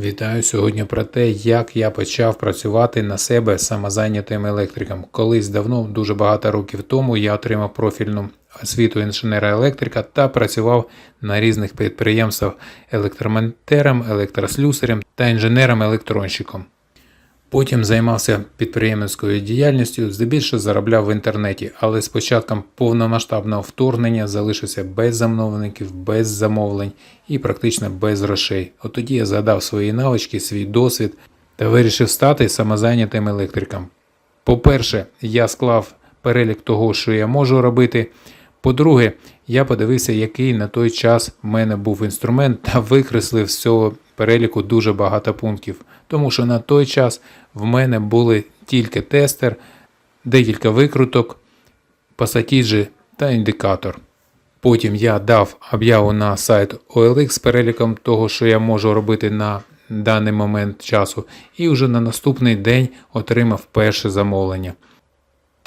Вітаю сьогодні про те, як я почав працювати на себе самозайнятим електриком. Колись давно, дуже багато років тому, я отримав профільну освіту інженера-електрика та працював на різних підприємствах електромонтером, електрослюсарем та інженером-електронщиком. Потім займався підприємницькою діяльністю, здебільшого заробляв в інтернеті, але з початком повномасштабного вторгнення залишився без замовників, без замовлень і практично без грошей. От тоді я згадав свої навички, свій досвід та вирішив стати самозайнятим електриком. По-перше, я склав перелік того, що я можу робити. По-друге, я подивився, який на той час в мене був інструмент та викреслив з цього переліку дуже багато пунктів. Тому що на той час в мене були тільки тестер, декілька викруток, пасатіджі та індикатор. Потім я дав об'яву на сайт OLX з переліком того, що я можу робити на даний момент часу, і вже на наступний день отримав перше замовлення.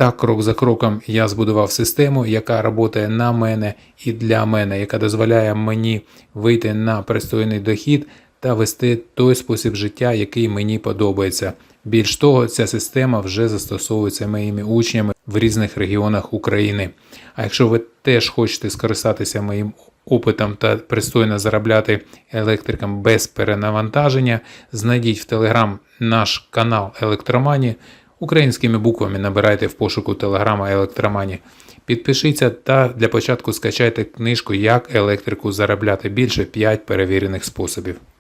Так, крок за кроком я збудував систему, яка працює на мене і для мене, яка дозволяє мені вийти на пристойний дохід та вести той спосіб життя, який мені подобається. Більш того, ця система вже застосовується моїми учнями в різних регіонах України. А якщо ви теж хочете скористатися моїм опитом та пристойно заробляти електрикам без перенавантаження, знайдіть в Телеграм наш канал Електромані. Українськими буквами набирайте в пошуку телеграма Електромані. Підпишіться та для початку скачайте книжку Як електрику заробляти більше 5 перевірених способів.